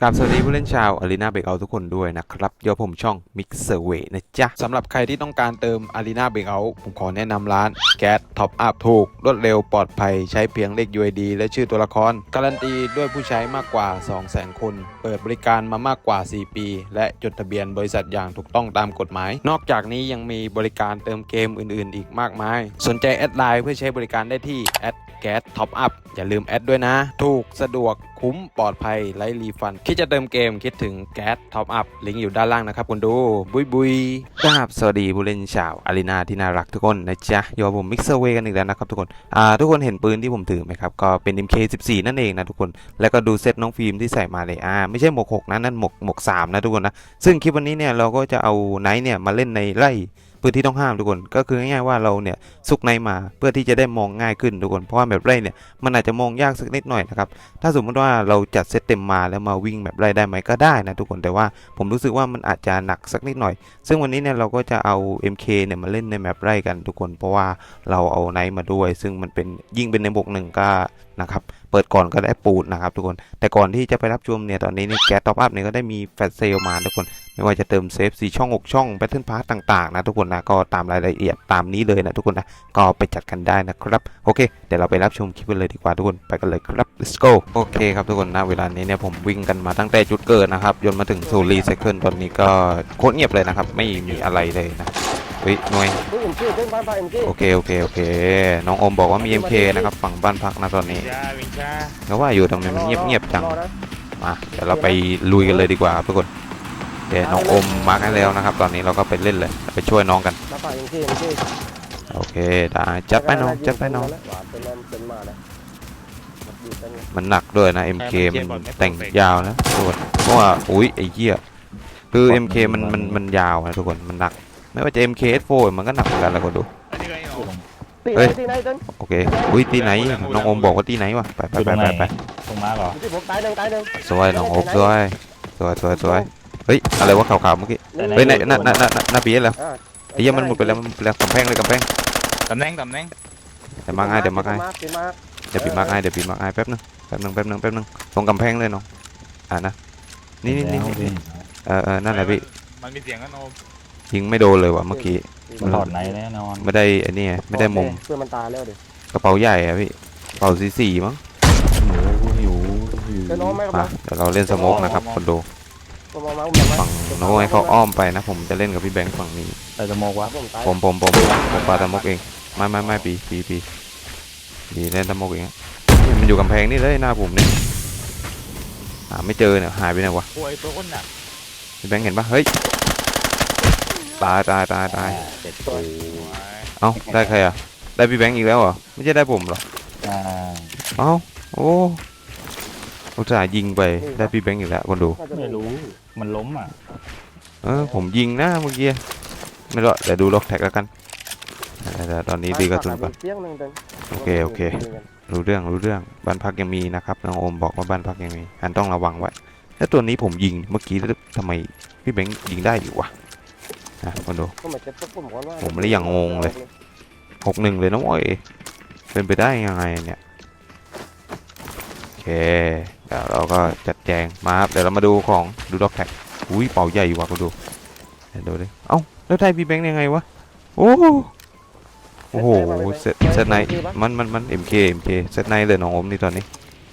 กราบสวัสดีผู้เล่นชาวอารีนาเบรกเอาทุกคนด้วยนะครับเดี๋ยวผมช่อง Mixer Way นะจ๊ะสำหรับใครที่ต้องการเติมอารีนาเบรกเอาผมขอแนะนำร้านแก๊สท็อปอัพถูก รวดเร็วปลอดภัยใช้เพียงเลข UID และชื่อตัวละคร การันตีด้วยผู้ใช้มากกว่า 200,000 คน เปิดบริการมามากกว่า 4 ปี และจดทะเบียนบริษัทอย่างถูกต้องตามกฎหมาย นอกจากนี้ยังมีบริการเติมเกมอื่น ๆ อีกมากมาย สนใจแอดไลน์เพื่อใช้บริการได้ที่แอด แก๊สท็อปอัพอย่าลืมแอดด้วยนะ ถูกสะดวกคุ้มปลอดภัยไร้รีฟัน คิดจะเติมเกมคิดถึงแก๊สท็อปอัพลิงก์อยู่ด้านล่างนะครับคุณดู บุยบุยครับสวัสดีผู้เล่นชาวอารีนาที่น่ารักทุกคนนะจ๊ะอยู่กับผมมิกเซอร์เวกันอีกแล้วนะครับทุกคนอ่าทุกคนเห็นปืนที่ผมถือไหมครับ ก็เป็น MK14 นั่นเองนะทุกคน แล้วก็ดูเซตน้องฟิล์มที่ใส่มาเลยอ่าไม่ใช่หมวก6นะนั่นหมวกหมวก3นะทุกคนนะซึ่งคลิปวันนี้เนี่ยเราก็จะเอาไนท์เนี่ยมาเล่นในไร่ พื้นที่ต้องห้ามทุกคน ก็คือง่ายๆว่าเราเนี่ยซุกไนมาเพื่อที่จะได้มองง่ายขึ้นทุกคน เพราะว่าแบบไร่เนี่ยมันอาจจะมองยากสักนิดหน่อยนะครับ ถ้าสมมติว่าเราจัดเซตเต็มมาแล้วมาวิ่งแบบไร่ได้ไหมก็ได้นะทุกคน แต่ว่าผมรู้สึกว่ามันอาจจะหนักสักนิดหน่อย ซึ่งวันนี้เนี่ยเราก็จะเอา MK เนี่ยมาเล่นในแมปไร่กันทุกคน เพราะว่าเราเอาไนท์มาด้วย ซึ่งมันเป็นยิ่งเป็นในบวกหนึ่งก็นะครับ เปิดก่อนก็ได้ปูดนะครับทุกคน แต่ก่อนที่จะไปรับชมเนี่ยตอนนี้เนี่ยแก๊สท็อปอัพเนี่ยก็ได้มีแฟลชเซลมาทุกคน ไม่ว่าจะเติมเซฟสีช่อง 6 ช่องแพทเทิร์นพาร์ตต่างๆนะทุกคนนะก็ตามรายละเอียดตามนี้เลยนะทุกคนนะก็ไปจัดกันได้นะครับโอเคเดี๋ยวเราไปรับชมคลิปกันเลยดีกว่าทุกคนไปกันเลยครับ let's go โอเคครับทุกคนนะเวลานี้เนี่ยผมวิ่งกันมาตั้งแต่จุดเกิดนะครับจนมาถึงโซลีไซเคิลตอนนี้ก็โคตรเงียบเลยนะครับไม่มีอะไรเลยนะเฮ้ยหน่วยเฮ้ยเอ็มเคเต้นบ้านพาเอ็มเคโอเคโอเคโอเค น้องโอมบอกว่ามี MK นะครับฝั่งบ้านพักนะตอนนี้จ้าวิงจ้าแล้วว่าอยู่ทำไมมันเงียบๆจังรอนะมาเดี๋ยวเราไปลุยกันเลยดีกว่าครับทุกคน เดี๋ยวน้องโอมมาร์กให้แล้วนะครับ ตอนนี้เราก็ไปเล่นเลยไปช่วยน้องกันบ้านพาเอ็มเคเอ็มเคโอเคได้จัดไปน้องจัดไปน้องหวานเป็นแรมเป็นมาแล้วอยู่กันไงมันหนักด้วยนะ MK มันแต่งยาวนะทุกคนเพราะว่าอุ้ยไอ้เหี้ยคือ MK มันมันมันยาวนะทุกคนมันหนัก ไม่ว่าจะ MK S4 มันก็หนักเหมือนกันแหละคนดูอันนี้ก็ยังเอาตีเฮ้ไหนยตีไหนเต้นโอเคอุ้ยตีไหนน้องโอมบอกว่าตีไหนวะไปไปไปไปไปตรงมาเหรออยู่ที่ผมตายหนึ่งตายหนึ่งสวยน้องโอมสวยสวยสวยสวย เฮ้ยอะไรวะขาวๆเมื่อกี้เฮ้ยไหนน่าน่าน่าน่าปีแล้วอ่าไอ้เหี้ยมันหมดไปแล้วมันหมดไปแล้วกำแพงเลยกำแพงตำแหน่งตำแหน่งเดี๋ยวมาง่ายเดี๋ยวมาง่ายตีมาเดี๋ยวปีมาง่ายเดี๋ยวปีมาง่ายแป๊บนึงแป๊บนึงแป๊บนึงแป๊บนึงตรงกำแพงเลยน้องอ่านะนี่นี่นี่นี่เออเออนั่นแหละพี่มันมีเสียงกันโอมยิงไม่โดนเลยว่ะเมื่อกี้มันถอดไหนแน่นอนไม่ได้ไอ้นี่ไงไม่ได้มุมเพื่อนมันตายแล้วดิกระเป๋าใหญ่อะพี่กระเป๋าสีสีมั้งหมูหิวหิวเต้นน้องไหมครับมาเดี๋ยวเราเล่นสโมกนะครับคนดู ผมมองมาผมมองมาฝั่งโน้นให้เขาอ้อมไปนะ ผมจะเล่นกับพี่แบงค์ฝั่งนี้ แต่จะมองว่าผมตายผมผมผมผมปาสโมกเอง ไม่ไม่ไม่ปีปีปีปีเล่นสโมกเองอะเนี่ยมันอยู่กำแพงนี่เลยหน้าผมเนี่ยหาไม่เจอเนี่ยหายไปไหนวะโอ้ยตัวอ้นหนักพี่แบงค์เห็นปะเฮ้ยตายตายตายตายเจ็ดตัวเอ้าได้ใครอะได้พี่แบงค์อีกแล้วเหรอไม่ใช่ได้ผมเหรออ่าเอ้าโอ้ อุตส่าห์ยิงไปได้พี่แบงค์อีกแล้วคนดูน่าจะไม่รู้ มันล้มอะ เออผมยิงนะเมื่อกี้ ไม่รู้เดี๋ยวดูล็อกแท็กแล้วกันเดี๋ยวตอนนี้ดีกระสุนก่อนเสียงหนึ่งเต้นโอเคโอเค รู้เรื่องรู้เรื่องบ้านพักยังมีนะครับน้องโอมบอกว่าบ้านพักยังมีอันต้องระวังไว้แล้วตัวนี้ผมยิงเมื่อกี้แล้วทำไมพี่แบงค์ยิงได้อยู่วะนะคนดูก็ไม่เจ็บสักผมก่อนว่าผมเลยยังงงเลยหกหนึ่งเลยน้องอ้อยเป็นไปได้ยังไงเนี่ยโอเค เดี๋ยวเราก็จัดแจงมาครับเดี๋ยวเรามาดูของดูล็อกแท็กอุ้ยเป่าใหญ่ว่ะคนดูเดี๋ยวดูดิเอ้าแล้วได้พี่แบงค์ยังไงวะโอ้โอ้โหเซตเซตไหนมันมันมัน MK MK เซตไหนเลยน้องโอมนี่ตอนนี้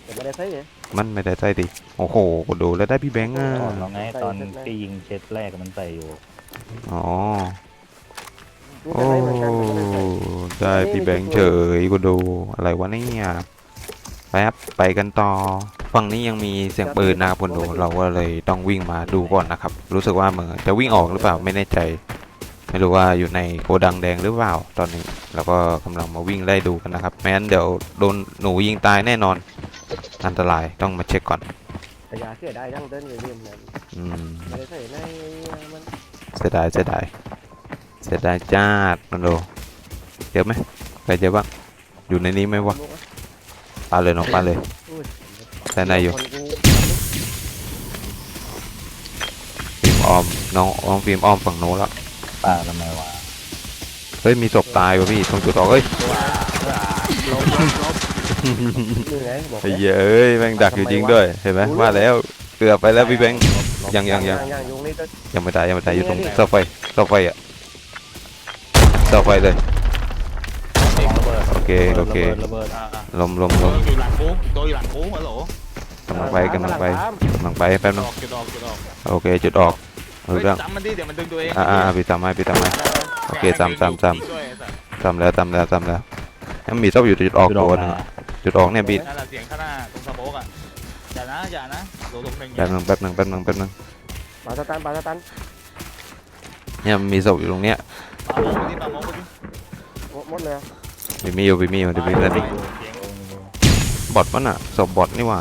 แต่ไม่ได้ใช่เหรอมันไม่ได้ใส่ดิโอ้โหคนดูแล้วได้พี่แบงค์อะถอดแล้วไงตอนที่ยิงเช็ดแรกมันใส่อยู่อ๋อมีโอ้แต่ได้เหมือนกันแต่ไม่ได้ใส่ได้พี่แบงค์เฉยคนดูอะไรวะเนี่ย ไปครับไปกันต่อฝั่งนี้ยังมีเสียงปืนนะครับคนดูเราก็เลยต้องวิ่งมาดูก่อนนะครับ รู้สึกว่าเหมือนจะวิ่งออกหรือเปล่าไม่แน่ใจ ไม่รู้ว่าอยู่ในโกดังแดงหรือเปล่าตอนนี้เราก็กำลังมาวิ่งไล่ดูกันนะครับไม่งั้นเดี๋ยวโดนหนูยิงตายแน่นอน อันตรายต้องมาเช็คก่อนแต่ยาเสียได้ยังเต้นอยู่เรียมเนี่ยอืมไม่ได้ใส่ในมันเสียดายเสียดายเสียดายจ้าดมันดูเจอไหมใครเจอบ้างอยู่ในนี้ไหมวะ ปาเลยน้องปาเลยแต่ไหนอยู่ฟิล์มอ้อมน้องน้องฟิล์มอ้อมฝั่งโน้นแล้วป่าทำไมวะเฮ้ยมีศพตายวะพี่ตรงจุดออกเอ้ยนี่ไงบอกไอ้เหี้ยเอ้ยแม่งดักอยู่จริงด้วยเห็นไหมว่าแล้วเกือบไปแล้วพี่แบงค์ยังยังยังยังยุงนี่ก็ยังไม่ตายยังไม่ตายอยู่ตรงเสาไฟเสาไฟอะเสาไฟเลยระวังระ เบิดโอเคโอเคระเบิดอ่าอ่าลมลมโดลนมอยู่หลังกูโดนอยู่หลังกูฮัลโหลกำลังไปกำลังไปตามกำลังไปแป๊บดนึงอกจุดออกจุดออกโอเคจุดออกเอาเฮ้ยเรื่องจำมันดิเดี๋ยวมันดึงตัวเองอ่าอ่าพี่ตามให้พี่ตามให้ โอเคตามตามตามด้วยไอ้สัสตามแล้วตามแล้วตามแล้วยังมีชอบอยู่จุดออกจุดตัวออกหนึงมาอะจุดออกเนี่ยบิดนั่นแหละเสียงข้างหน้าตรงสะโพกอะอย่านะอย่านะโดนตรงหนึ่งแป๊บนึงแป๊บนึงแป๊บนึงแป๊บนึงปาสตันปาสตันเนี่ยมีศพอยู่ตรงเนี้ยปาโมกไปดิปาโมกไปดิหมดเลย มีมีอยู่มีมีอยู่เดี๋ยวพี่เล่นอีกเสียงบอทมันอะศพบอทนี่หว่า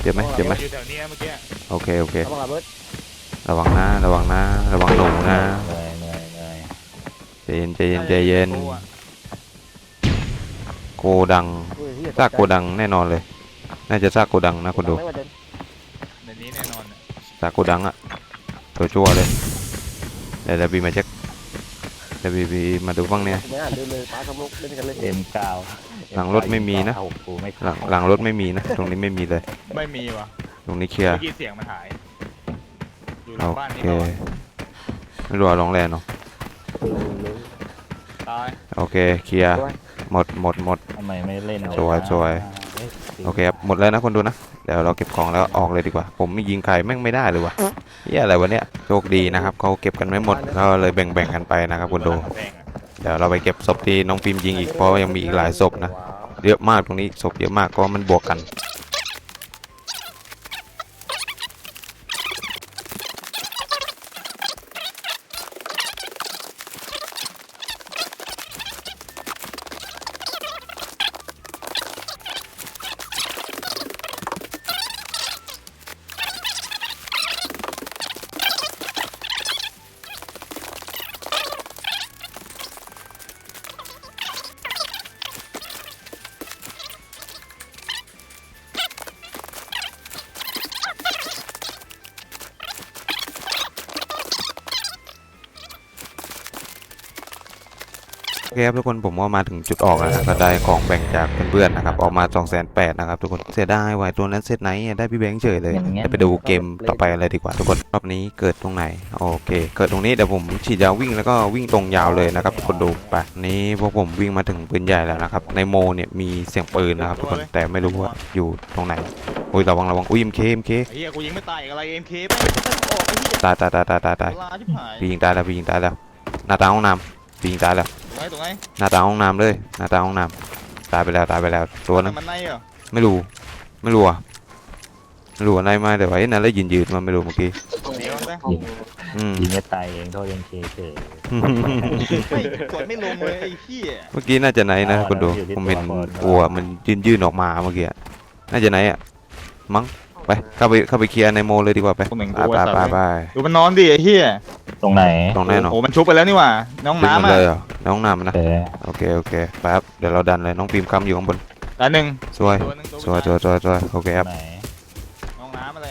เจ็บไหมเจ็บไหมอยู่แถวนี้เมื่อกี้โอเคโอเค ระวังระเบิดระวังนะระวังนะระวังหนูนะเหนื่อยเหนื่อยเหนื่อยใจเย็นใจเย็นใจเย็นโกดังอุ้ยเหี้ยซากโกดังแน่นอนเลย น่าจะซากโกดังนะคนดูไม่ว่าจะในนี้แน่นอนอะซากโกดังอะตัวชัวเลยเดี๋ยวเดี๋ยวบีมาเช็ค เดี๋ยวบีบีมาดูบ้างเนี่ย ไม่อ่านดูเลยปาสมุกเล่นกันเลยเอ็มเก้าหลังรถไม่มีนะเอากูไม่หลังหลังรถไม่มีนะ ตรงนี้ไม่มีเลย ไม่มีว่ะตรงนี้เคลียร์เมื่อกี้เสียงมันหาย อยู่หลัโองบ้านนี้เคก่อนไม่รู้ว่าลองแลนเนาะตายโอเคเคลียร์หมดหมดหมด ทำไมไม่เล่นสวยสวยเอ้ยโอเคครับหมดแล้วนะคนดูนะ เดี๋ยวเราเก็บของแล้วออกเลยดีกว่า ผมยิงใครแม่งไม่ได้เลยวะเฮียอะไรวะเนี่ยโชคดีนะครับเขาเก็บกันไม่หมดก็เลยแบ่งๆกันไปนะครับคนดูแดเดี๋ยวเราไปเก็บศพที่น้องฟิล์มยิงอีกเพราะยังมีอีกหลายศพนะเยอะมากตรงนี้ศพเยอะมากก็มันบวกกัน โอเคครับทุกคนผมก็มาถึงจุดออกแล้วนะก็ได้ของแบ่งจากเพื่อนๆนะครับออกมา2 8 0 0 0นะครับทุกคนเสียดายไว้ตัวนั้นเซตไหนอะได้พี่แบงค์เฉยเลยเดี๋ยวไปดูเกมต่อไปอะไรดีกว่าทุกคนรอบนี้เกิดตรงไหนโอเค เกิดตรงนี้เดี๋ยวผมฉีดยาวิ่งแล้วก็วิ่งตรงยาวเลยนะครับทุกคนดูไปนี้พวกผมวิ่งมาถึงปืนใหญ่แล้วนะครับในโมเนี่ยมีเสียงปืนนะครับทุกคนแต่ไม่รู้ว่าอยู่ตรงไหนอุ้ยระวังระวังอุ้ยเอ็มเคเอ็มเคไอ้เหี้ยกูยิงไม่ตายอีกอะไรเอ็มเคไปออกไอ้เหี้ยตายตายตายตายตายตายเวลาชิบหายพี่ยิงตายแล้วพี่ยิงตายแล้วหน้าตางห้องน้ำพี่ยิงตายแล้วตรง ไหนตรงไหนหน้าตางห้องน้ำเลย หน้าตางห้องน้ำตายไปแล้วตายไปแล้วตัวนึงมันในเหรอไม่รู้ไม่รู้อะไม่รู้อะไรมาแต่ว่าไอ้นั่นแล้วยืนยืนๆมันไม่รู้เมื่อกี้เดี๋ยวนะยิงอืมยิงไม่ตายเองโทษเอ็มเคเฉยไม่กดไม่ลงเลยไอ้เหี้ยเมื่อกี้น่าจะไหนนะอ๋อคุณดูอยู่ที่ผมเห็นตัวก่อนตัวมันยืนยืนๆออกมาเมื่อกี้อะน่าจะไหนอะมั้งไปเข้าไปเข้าไปเคลียร์ในโมเลยดีกว่าไปกูเหม็นไปกูไปไอ้สัตไปว์ไปดูมันนอนดิไอ้เหี้ย ตรงไหนตรงแน่นอนโอ้โหมันชุบไปแล้วนี่หว่าน้องดึงมันน้ำเลยอะเหรอในห้องน้ำนะแต่โอเคโอเคไปครับเดี๋ยวเราดันเลยน้องพิมพ์คำอยู่ข้างบนอันหนึ่งสวยตัวหนึ่งตัวสวยสวยสวยสวยโอเคครับไหนน้องน้ำอะไร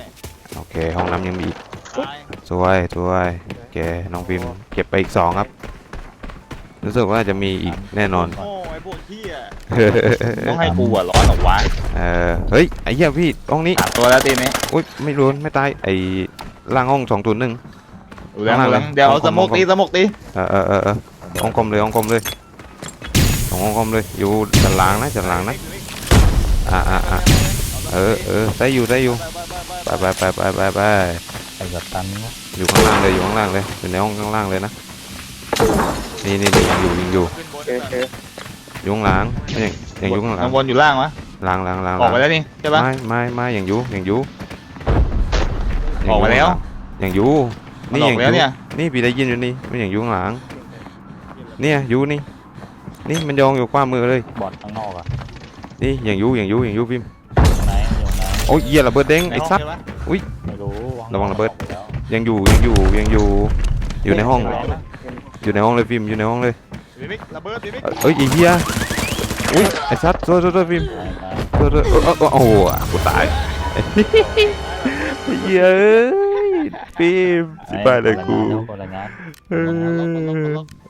โอเคห้องน้ำยังมีอีกตายสวยสวยโอเคน้องพิมพ์เก็บไปอีกสองครับรู้สึกว่าจะมีอีกแน่นอนโอ้ไอ้พวกเหี้ยต้องให้กูอะร้อนเหรอวะเออเฮ้ยไอ้เหี้ยพี่ห้องนี้สามตัวแล้วตีนี้อุ้ยไม่รู้ไม่ตายไอ้ล่างห้องสองตัวหนึ่ง ดูแล้วข้างดูหลัแล้วงเดี๋ยวเอาของผมสโมกตีสโมกตีเออเออเออเออห้องกลมเลยห้องกลมเลยของห้องกลมเลยอยู่จันหลางนะจันหลางนะอ่าอ่าอ่าเออเออได้อยู่ได้อยู่ไปไปไปไปไปไปไอ้กับตันนะอยู่ข้างล่างเลยอยู่ข้างล่างเลยอยู่ในห้องข้างล่างเลยนะนี่นี่นี่ยังอยู่ยังอยู่ขึ้นบนโอเคโอเคอยู่ข้างหล่างยังยังอยู่ข้างหลัข้างงบนอยู่ล่างวะหล่างหล่างหล่างออกไปแล้วนี่ใช่ปะไม่ไม่ไม่ยังอยู่ยังอยู่ออกไปแล้วยังอยู่มั นนี่ออยักงไปอแล้วยู่เนี่ยนี่พี่ได้ยินอยู่นี่มันยังอยู่ข้างหลังเนี่ยอยู่นี่ นี่มันยองอยู่ขวามือเลยบอดข้างนอกอะนี่ยังอยู่ยังอยู่ยังอยู่พิมพ์ตรงไหนอยู่ไหนโอ้ยเหี้ยระเบิดเด้งในไอ้ห้องซัดใช่ปะไม่รู้ระวังระเบิดออกแล้วยังอยู่ยังอยู่ยังอยู่อยู่ในห้องร้อนนะอยู่ในห้องเลยพิมพ์อยู่ในห้องเลยบิมิกระเบิดบิมิกเอ้ยไอ้เหี้ยอุ้ยไอ้ซัดโทษโทษโทษพิมพ์ตายตายโทษโทษเออเออเออโอ้โหกูตายไอ้เหี้ย เอ้ยพิมพ์สิบายเลยกูคนละงาน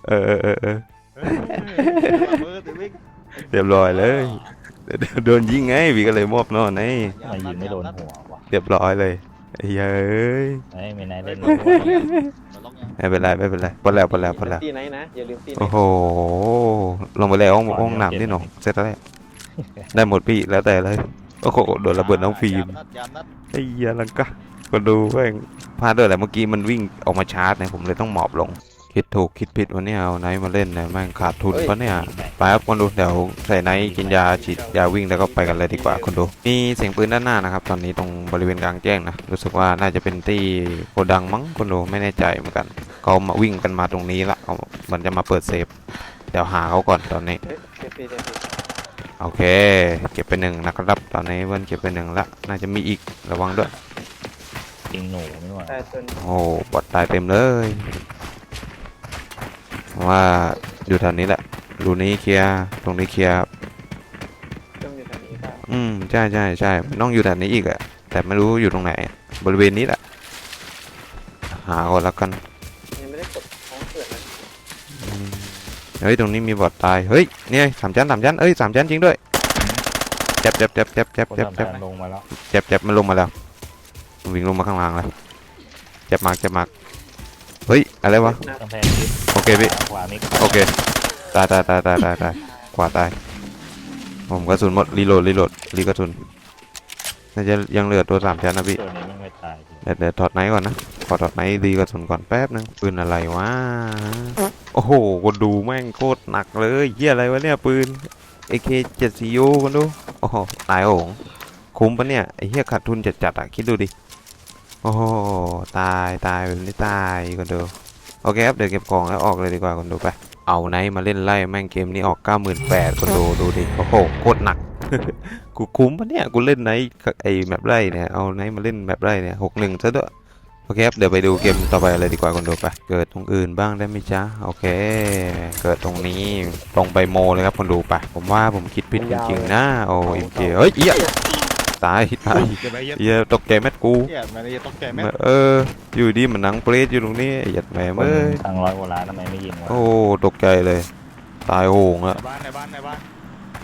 เออเออเออเออระเบิดบิมิกเรียบร้อยเลยโดนยิงไงพี่ก็เลยมอบนอนไงทำไมายิงไม่โดนหัววะเรียบร้อยเลยไอ้เหี้ยเอ้ยเฮ้ยไม่นายเล่นมันล็อกยังไม่เป็นไรไม่เป็นไรพอแล้วพอแล้วพอแล้วตีไหนนะอย่าลืมตีไหนโอ้โหลงไปแล้วห้องห้องน้ำนี่หนองเสร็จแล้วได้หมดพี่แล้วแต่เลยโอ้โหโดนระเบิดน้องฟิล์ม ยามนัดยามนัดไอ้เหี้ยลังกะก็ดูแม่งพลาดด้วยแหละเมื่อกี้มันวิ่งออกมาชาร์จเนี่ยผมเลยต้องหมอบลง คิดถูกคิดผิดวันนี้เอาไนท์มาเล่นเนี่ยแม่งขาดทุนปะเนี่ยไปครับคนดูเดี๋ยวใส่ไนท์กินยาฉีดยาวิ่งแล้วก็ไปกันเลยดีกว่าคนดูมีเสียงปืนด้านหน้านะครับ ตอนนี้ตรงบริเวณกลางแจ้งนะรู้สึกว่าน่าจะเป็นที่โกดังมั้งคนดูไม่แน่ใจเหมือนกันเขามาวิ่งกันมาตรงนี้ละเขาเหมือนจะมาเปิดเซฟเดี๋ยวหาเขาก่อนตอนนี้ เฮ้ยเซฟตี้เซฟตี้ โอเค เก็บไปหนึ่งนะครับ ตอนนี้เวิร์นเก็บไปหนึ่งละน่าจะมีอีกระวังด้วยจริงหนูไม่ว่าแต่ส่วนโอ้บอดตายเต็มเลยว่าอยู่แถวนี้แหละรูนี้เคลียร์ตรงนี้เคลียร์ต้องอยู่ทางนี้ครับอืมใช่ใช่ใช่มันต้องอยู่แถวนี้อีกอะแต่ไม่รู้อยู่ตรงไหน บริเวณนี้แหละหาก่อนแล้วกัน เฮ้ยตรงนี้มีบอดตาย เฮ้ยเนี่ยสามชั้นสามชั้นเอ้ยสามชั้นจริงด้วยเจ็บเจ็บเจ็บเจ็บเจ็บคนเจ็บทำเจ็บงานลงมาแล้วเจ็บเจ็บมันลงมาแล้วมันวิ่งลงมาข้างล่างแล้วเจ็บมากเจ็บมากเฮ้ยอะไรวะกำแพงทิศโอเคพี่ขวามิกโอเคตายตายตายตายตายตายขวาตายผมกระสุนหมดรีโหลดรีโหลดรีกระสุนน่าจะยังเหลือตัวสามชั้นนะพี่ ตัวนี้ไม่ตายเดี๋ยวเดี๋ยวถอดไนท์ก่อนนะ ขอถอดไนท์รีกระสุนก่อนแป๊บนึงปืนอะไรวะ โอ้โหคนดูแม่งโคตรหนักเลยเหี้ยอะไรวะเนี่ยปืน AK 7 CU คนดูโอ้โหตายโหงคุ้มปะเนี่ยไอ้เหี้ยขาดทุนจัดๆอะคิดดูดิโอ้โหตายตายแบบนี้ตายคนดูโอเคครับเดี๋ยวเก็บของแล้วออกเลยดีกว่าคนดูไปเอาไนมาเล่นไล่แม่งเกมนี้ออก 98,000คนดูดูดิโอ้โหโคตรหนักกูคุ้มปะเนี่ยกูเล่นไนไอ้แมปไล่เนี่ยเอาไนมาเล่นแมปไล่เนี่ยหกหนึ่งซะด้วย โอเคครับ เดี๋ยวไปดูเกมต่อไปเลยดีกว่าคนดูไป เกิดตรงอื่นบ้างได้ไหมจ๊ะ โอเค เกิดตรงนี้ ตรงไปโมเลยครับคนดูไป ผมว่าผมคิดผิดจริงๆนะ โอ้ยเเฮ้ยเอี้ยตายตายเดี๋ยวไปเย็ดเอี้ยตกใจแมทกูเหี้ยมันจะต้องแกแม่เออ อยู่ดีมันหนังเปรตอยู่ตรงนี้ไอ้หยัดแหม่คนเอ้ยทางร้อยกว่าล้านทำไมไม่ยิงวะ โอ้ ตกใจเลย ตายโหงอะในบ้านในบ้านในบ้าน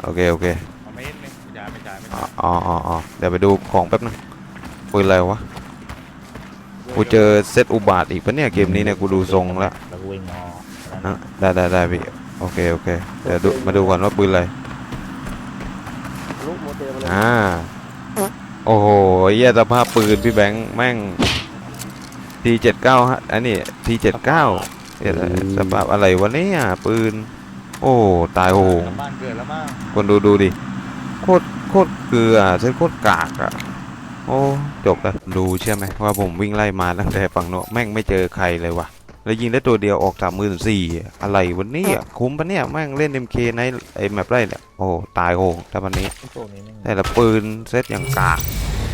โอเคโอเคเอาไม่เห็นเลยไม่จ่ายไม่จ่ายไม่อ๋จ่าอยอ๋ออ๋ออ๋อเดี๋ยวไปดูของแป๊บนึงปืนอะไรวะ กูเจอเซตอุบาทอีกปะเนี่ยเกมนี้เนี่ยกูดูทรงแล้วแล้วก็วิ่งออกอะได้ได้ได้พี่โอเคโอเคเดี๋ยวดูมาดูก่อนว่าปืนอะไรลูกโมเตลมาเลยอ่าโอ้โหเหี้ยสภาพปืนพี่แบงค์แม่ง T79 ฮะอันนี้ T79 เหี้ยสภาพอะไรวะเนี่ยปืน โอ้ตายโหงกลับบ้านเกิดแล้วมั้งคนดูดูดิโคตรโคตรเกลือเส้นโคตรกากอะ โอ้จบแล้วดูใช่ไหมว่าผมวิ่งไล่มาตั้งแต่ฝั่งโน้นแม่งไม่เจอใครเลยว่ะแล้วยิงได้ตัวเดียวออกสามหมื่นสี่อะไรวันนี้คุ้มปะเนี่ยแม่งเล่น MK ในไอ้แมปไรเนี่ยโอ้ตายโหงแต่วันนี้ตัวนี้ไม่แต่ละปืนเซตอย่างกาก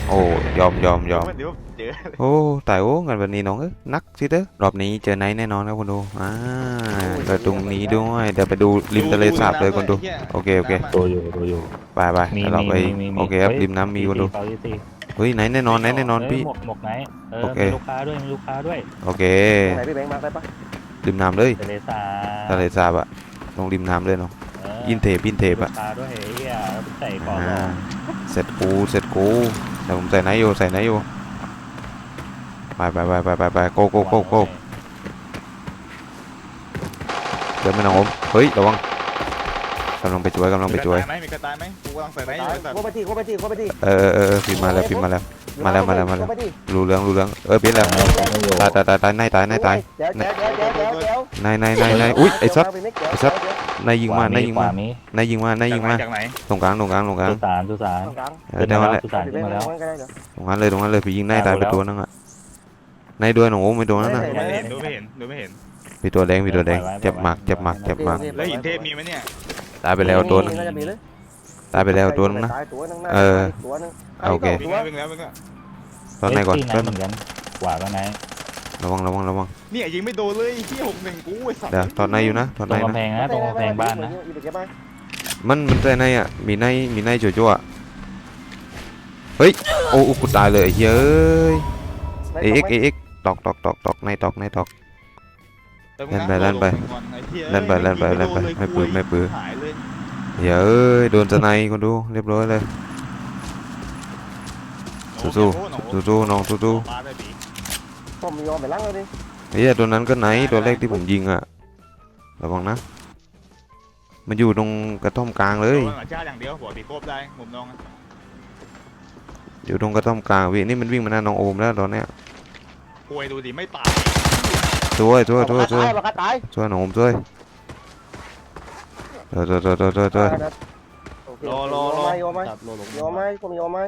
โอ้ยอมยอมยอมเดี๋ยวเจอโอ้ตายโอ้งานวันนี้น้องเอ้ยนักสิเด้อรอบนี้เจอไนท์แน่นอนครับคนดูอ่าเกิดตรงนี้ด้วยเดี๋ยวไปดูริมทะเลสาบเลยคนดูโอเคโอเคตัวอยู่ตัวอยู่ไปไปมีเดี๋ยวเราไปมีมีมีโอเคครับฮ้ยริมน้ำมีคนดู เปายี่สิบเฮ้ยไหนแน่นอนไหนแน่นอนเยพี่ หมวกหมวกไหนเออโอเค มีลูกค้าด้วยมีลูกค้าด้วยโอเคตรงไหนพี่แบงค์มาร์คได้ปะริมน้ำเลยทะเลสาบทะเลสาบอะลงริมน้ำเลยเนาะเอออินเทปอินเทปลูอะกค้าด้วยไอ้เหี้ยแล้วใส่ก่อนอ่าเสร็จกูเสร็จกูเดี๋ยวผมใส่ไหนอยู่ใส่ไหนอยู่ไปไปไปไปไปไปโกโกโกโกเดี๋ยวไม่น้องผมเฮ้ยระวังกำลังไปช่วยกำลังไปช่วย มีกระต่ายไหมมีกระต่ายไหมกูกำลังใส่ไหนอตายยู่ไอ้สัตว์โคไปทีโคไปทีโคไปทีเออเออเออพิมพ์มาแล้วพิมพ์มาแล้ว มาแล้วมาแล้วมาแล้วโคไปทีรู้เรื่องรู้เรื่อง เออพิมพ์แล้วเออแต่ไม่อยู่ตายตายตายตายนายตายนายตายเดี๋ยวเดี๋ยวเดี๋ยวเดี๋ยวเดี๋ยวเดี๋ยวนายนายนายนายอุ้ยไอ้ซัดเดี๋ยวไอ้สัตว์นายยิงมาขวนายยิงขมาวมีนายยิงมานายยิงมาจากไหนตรงกลางตรงกลางตรงกลางสุสานสุสานตรงกลางเออได้มาแล้วสุสานขึ้นมาแล้วก็ได้เดี๋ยวตรงนั้นเลยตรงนั้นเลยพี่ยิงนายตายเอาไปแล้วตัวนึงอะนายด้วยหนูไม่โดนนั่นน่ะไม่เห็นดูไม่เห็นดูไม่เห็นมีตัวแดงมีตัวแดงเจ็บมากเจ็บมากเจ็บมากแล้วหินเทพมีไหมเนี่ย ตายไปแล้วตัวนึงน่าจะมีเลยตายไปแล้วตัวนึงนะ ตายตัวนึงนะเออตัวนึงโอเค วิ่งตัวแล้ววิ่งแล้ววิ่งแล้วตอนไหนก่อนเอ้ยแป๊ที่บไหนเหมือนกันขวาก็ไหนระวังระวังระวังเนี่ยยิงไม่โดนเลยที่หกหนึ่งกูไอ้สัตว์เดี๋ยวตอนไหนอยู่นะตอนตไหรนงนะกำแพงนะตรงกำแพงบ้านนะอยู่ไปเก็บมามันมันใจในอะมีในมีในจั่วจั่วเฮ้ยโอ้กูตายเลยเย้ยเอ็กเอ็กเอ็กตอกตอกตอกตอกในตอกในตอก เล่นไปเล่นไปเล่นไปเล่นไปเล่นไปไม่ปื้อไม่ปื้อ หายเลยเดี๋ยวเอ้ยโดนสไนด์คนดูเรียบร้อยเลย สู้ๆสู้ๆน้องสู้มาได้ปีผมยอมไปล้างเลยดิๆเฮียตัวนั้นก็ไหนตัวแรกที่ผมยิงอะระวังนะ มันอยู่ตรงกระท่อมกลางเลยโดนหมาจ้าอย่างเดียวหัวตีโคบได้มุมน้องอะอยู่ตรงกระท่อมกลางพี่นี่มันวิ่งมาหน้าน้องโอมแล้วตอนเนี้ยป่วยดูดิไม่ตาย ช่วยช่วยช่วยช่วยตายปากกาตายช่วยน้องโอมช่วยช่วยช่วยช่วยช่วยช่วยช่วยโอเครอรอรอโยมไหมจับโลลงโยมไหมผมโยมไหม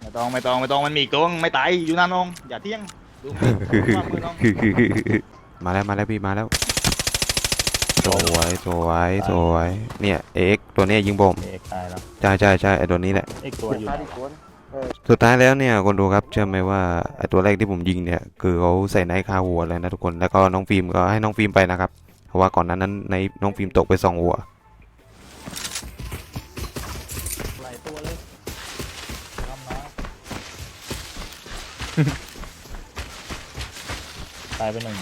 ไม่ต้องไม่ต้องไม่ต้องมันมีอีกตัวไม่ตายอยู่หน้าน้องอย่าเที่ยงดูมือวางมือน้องมาแล้วมาแล้วพี่มาแล้วสวยสวยสวยเนี่ยเอ็กตัวเนี้ยยิงผมเอกตายแล้วใช่ใช่ใช่ไอตัวนี้แหละเอกตัวอยู่ตายไหนที่ สุดท้ายแล้วเนี่ยคนดูครับเชื่อไหมว่าไอตัวแรกที่ผมยิงเนี่ยคือเขาใส่ไนท์คาหัวเลยนะทุกคนแล้วก็น้องฟิล์มก็ให้น้องฟิล์มไปนะครับเพราะว่าก่อนหนั้นนั้นในน้องฟิล์มตกไปสองหัวหลายตัวเลยทำนะตายไปหนึ่ง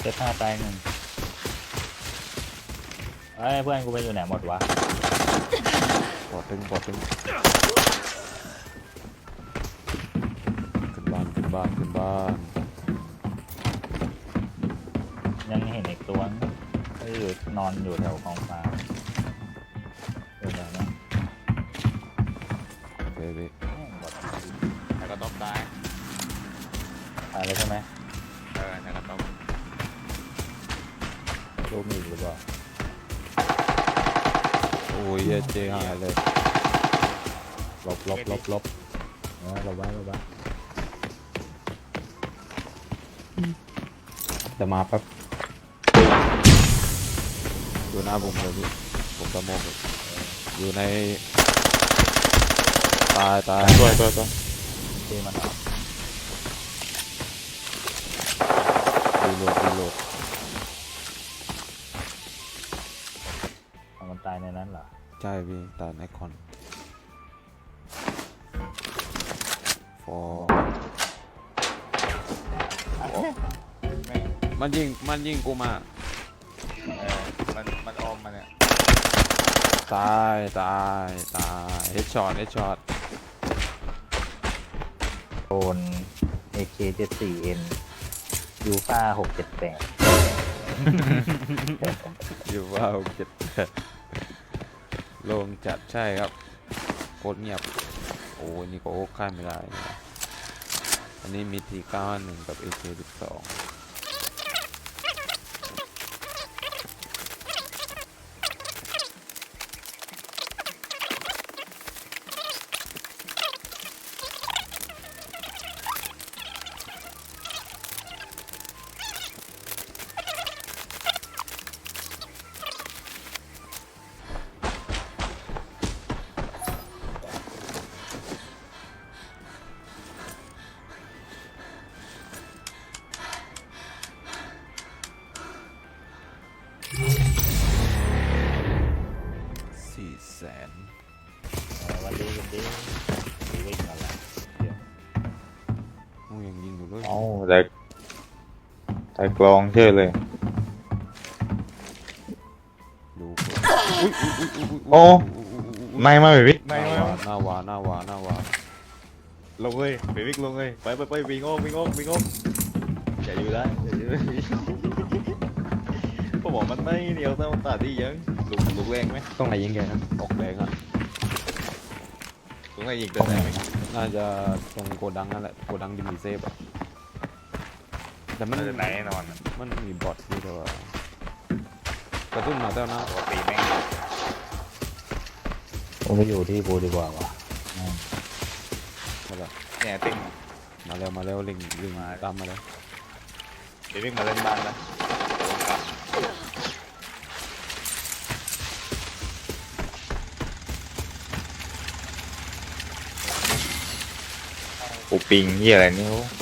เซตห้าตายหนึ่ง เอ้ยเพื่อนกูไปอยู่ไหนหมดวะปอดตึงปอดตึงขึ้นบ้านขึ้นบ้านขึ้นบ้านยังเห็นอีกตัวนึงก็อยู่นอนอยู่แถวกองฟ้าเออแบบนั้นเบบีแม่งบอดแต่ก็ต้องตายตายแล้วใช่ไหมเออแต่ก็ต้องรูปมีอีกหรือเปล่าโอ้ยเจ๊หายเลยลบลบลบลบเออลบไว้ลบไว้จะมาแป๊บดูหน้าผมเลยพี่ผมตะโมกเลยอยู่ใน ตายตายตัวตัวตัวที่มันเอารีโหลดรีโหลด ใช่พี่ตายไอคอนฟอแม่งมันยิงมันยิงกูมาเออมันมันออมมาเนี่ยตายตายตายเฮดช็อตเฮดช็อตโดน AK74N ยูฟ่า678 อยู่ว่าเจ็ดแปด โล่งจัดใช่ครับโคตรเงียบ โอ้นี่ก็โอ้ค่ามไม่ได้นะอันนี้มีทีการหนึ่กับเอเจสิ AK12 กลองเชื่อเลย ดูโอ้ไม่ไม่วิกหน้าวาหน้าวาหน้าวาหน้าวาลงเลยไปวิกลงเลย ไปไปไปวิ่งออกวิ่งออกวิ่งออกอย่าอยู่ได้อย่าอยู่ได้ผมบอกมันไม่เดียวแต่มันตัดที่ยังลุกลุกแรงไหมต้องไหนยิงแกนะออกแดงอะ ลุกให้ยิงตัวไหนไหมน่าจะตรงโกดังนั่นแหละ โกดังดิมีเซฟอะ แต่มันน่าจะไหนแน่นอนมันมีบอทที่ตัวากระตุ้นมาแล้วนะปกติแม่งกูไปอยู่ที่กูดีกว่าวะแม่งมาแล้วเนี่ยติ่งมาแล้วมาแล้วลิงลิงตามมาแล้วเดี๋ยววิ่งมาเล่นบ้านแล้วกูปิงเหียอะไรนี่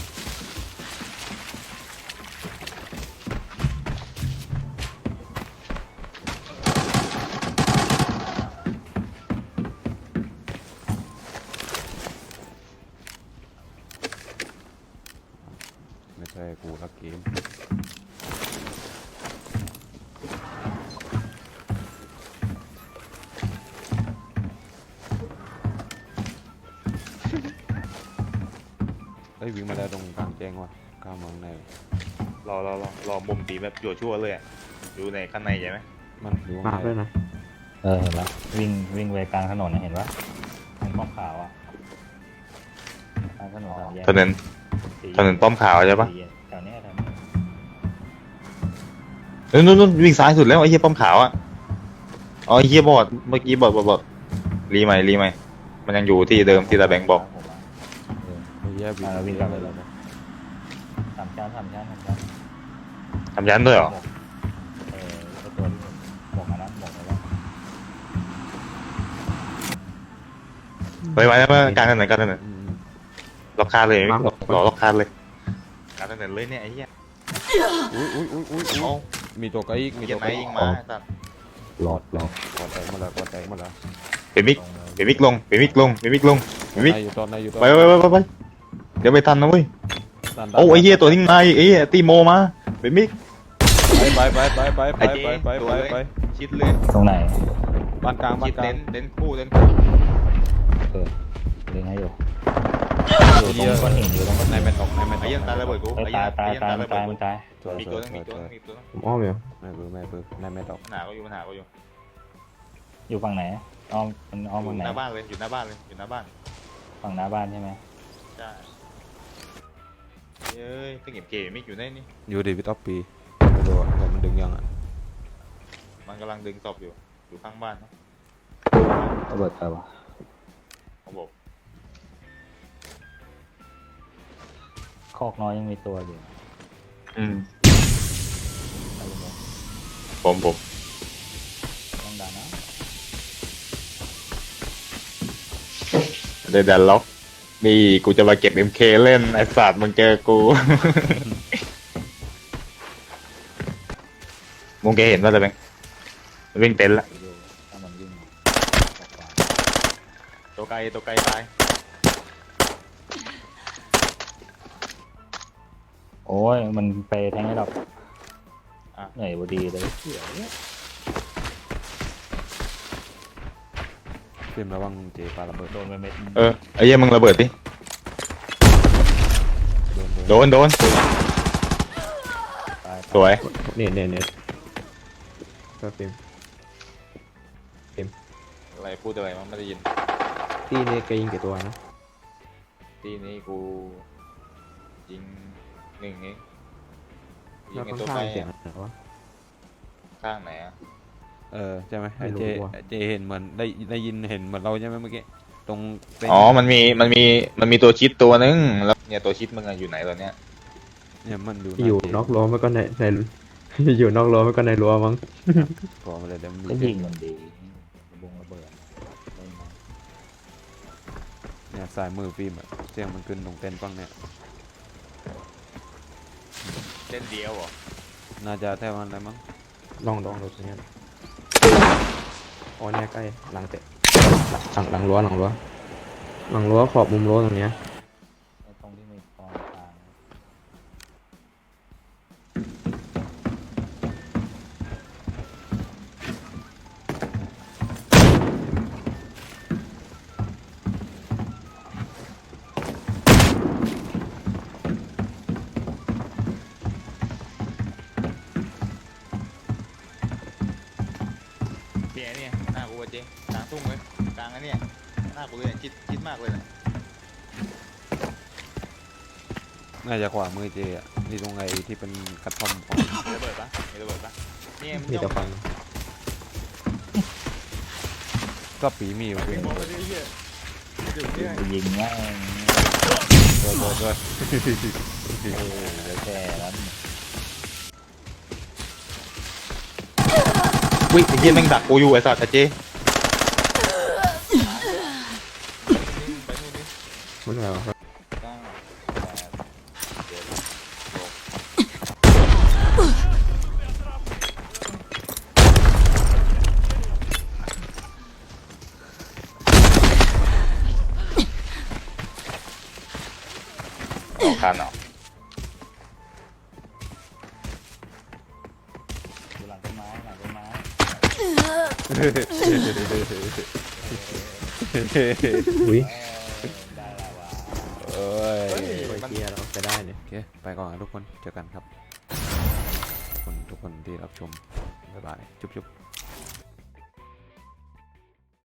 ครับเกมเฮ้วิ่งมาแล้วตรงกลางแจ้งวะกลางเมืองในรอรอรอรอมุมตีแบบจั่วชั่วเลยอะอยู่ในข้างในใช่ไหมมันมางกด้วยนะเออเห็นละวิ่งวิ่งไปกลางถนนเห็นปะทางป้อมขาวอะกลางถนนสามแยกถนนถนนป้อมขาวใช่ปะ เออนู่นนู่นวิ่งซ้ายสุดแล้วไอ้เหี้ยป้อมขาวอะอ๋อไอ้เหี้ยบอดเมื่อกี้บอดบอดบอดรีใหม่รีใหม่มันยังอยู่ที่เดิมที่ตาแบงค์บอกผมว่าเออไอ้เหี้ยอ่าเราวิ่งกลับไปแล้วสามชั้นสามชั้นสามชั้นทำยันด้วยเหรอเออไอ้ตัวที่หมวกมานะหมวกมาแล้วไว้ไว้แล้วกลางถนนกลางถนนอืมล็อกคาเลยรอรอล็อกคาเลยกลางถนนเลยเนี่ยไอ้เหี้ยอุ้ยอุ้ยอุ้ยอุ้ยอุ้ยเอา มีตัวไกลอีกมีเหี้ตัยวไหไกนลอียิกงมาไอ้สัตว์หลอดหลอดกดแตกมาแล้วกดแตกมาแล้วเปมิกตรงเลยเปมิกลงเปมิกลงเปมิกลงเปมิกในอยู่ตอนในอยู่ตอนไปไปไปไปไปเดี๋ยวไปทันนะเว้ยดันดันโอ้ไอ้เหี้ยตัวนี้มาอีกไอ้เหี้ยตีโมมาเปมิกไปไปไปไปไปไอ้ไปเจ๊ไปไปตัวไปเลยไปชิดเลยตรงไหนบ้านกลางบ้าชินดกลาเล่งนเล่นคู่เล่นคู่เออเล็งให้อยู่ อยู่ตรงก้อนหินอยู่ตรงก้อนในหินแมนตกในแมนตไอ้กเหี้ยันตายระเบิดกูเอ้ยไอ้เหี้ตายยันตายไอ้เหี้ยันตายตายมันระตาเบิยดมันตายกูมีตัวนึงมีตัวนึงมีตัวนึงผมอ้อมอยู่ไม่เบื่อไม่เบื่อในแมนตกมันหาก็อยู่มันหาก็อยู่อยู่ฝั่งไหนอ้อมมันอ้อมอยู่ฝั่งไหนหน้าบ้านเลยอยู่หน้าบ้านเลยอยู่หน้าบ้านฝั่งหน้าบ้านใช่ไหมใช่เย้ยก็เก็บเก๋มิกอยู่ในนี่อยู่ดีวิตอปปีไม่รู้อะแต่มันดึงยังอะมันกำลังดึงศพอยู่อยู่ข้างบ้านนะระเบิดไปวะ คอกน้อยยังมีตัวอยู่อืมไปเลยผมผมต้องดันนะเดี๋ยวดันล็อกนี่กูจะมาเก็บ MK เล่น ไอ้สัตว์มึงเจอกู มึงแกเห็นว่าอะไรไหมมันวิ่งเต็นท์ละ ไปดูถ้ามันวิ่งออกขวาตัวไกลตัวไกลตาย โอ้ย มันไปแทงให้เราอะเหนื่อยบดีเลยเตรียมระวังเจปาระเบิดโดนไปเม็ดเออไอ้เหี้ยมึงระเบิดดิโดนโดนโดนโดนตายสวยเนี่ยเนี่ยเนี่ยก็ฟิล์มอะไรพูดอะไรมันไม่ได้ยินที่นี่แกยิงกี่ตัวนะ ที่นี้กูยิง หนึ่งเองยิแล้วงไอ้ข้างตัวข้าไปงเสียงอะไรวะ ข้างไหนอะเออใช่ไหมไม่ไอ้รู้เจว่ะเจเห็นเหมือนได้ได้ยินเห็นเหมือนเราใช่ไหมเมื่อกี้ตรงเต็นท์อ๋อมันมีมันมีมันมีตัวชิดตัวนึงแล้วเนี่ยตัวชิดมึงอะอยู่ไหนตอนเนี้ยเนี่ยมันอยู่อยู่เจนอกรั้วไม่ก็ในในอยู่นอกรั้วไม่ก็ในรั้วมั้งพอมาเลยเดี๋ยวมันก็มียิงมันดีระบงระเบิดได้ไหมเนี่ยสายมือฟิล์มอะเสียงมันขึ้นตรงเต็นท์ฟังเนี่ย เล่นเดียวเหรอน่าจะแท่มันอะไรมั้งลองลองดูตรงเนี้ยอ๋อเนี่ยใกล้หลังเตะหลังหลังรั้วหลังรั้วหลังรั้วขอบมุมรั้วตรงเนี้ย น้ากูเลยอะชิดชิดมากเลยนะน่าจะขวามือเจอะนี่ตรงไอ้ที่เป็นกระท่อมของมีระเบิดปะมีระเบิดปะเนี่ยมันมีจ้แต่องฟังก็ปีมีอยู่ฟิล์มกูยิงแม่งโดนโดนด้วยเออแล้วแค่นั้นวิ่งไอ้เหี้ยแม่งดักกูอยู่ไอ้สัตว์อะเจ๊ไปนู่นดิ มันอะไร วะเก้าแปดเจ็ดหกเอาคันเหรออยู่หลังต้นไม้หลังต้นไม้อุ้ย เออ ไปก่อนนะทุกคน เจอกันครับ ทุกคนทุกคนที่รับชม บ๊ายบาย จุ๊บจุ๊บ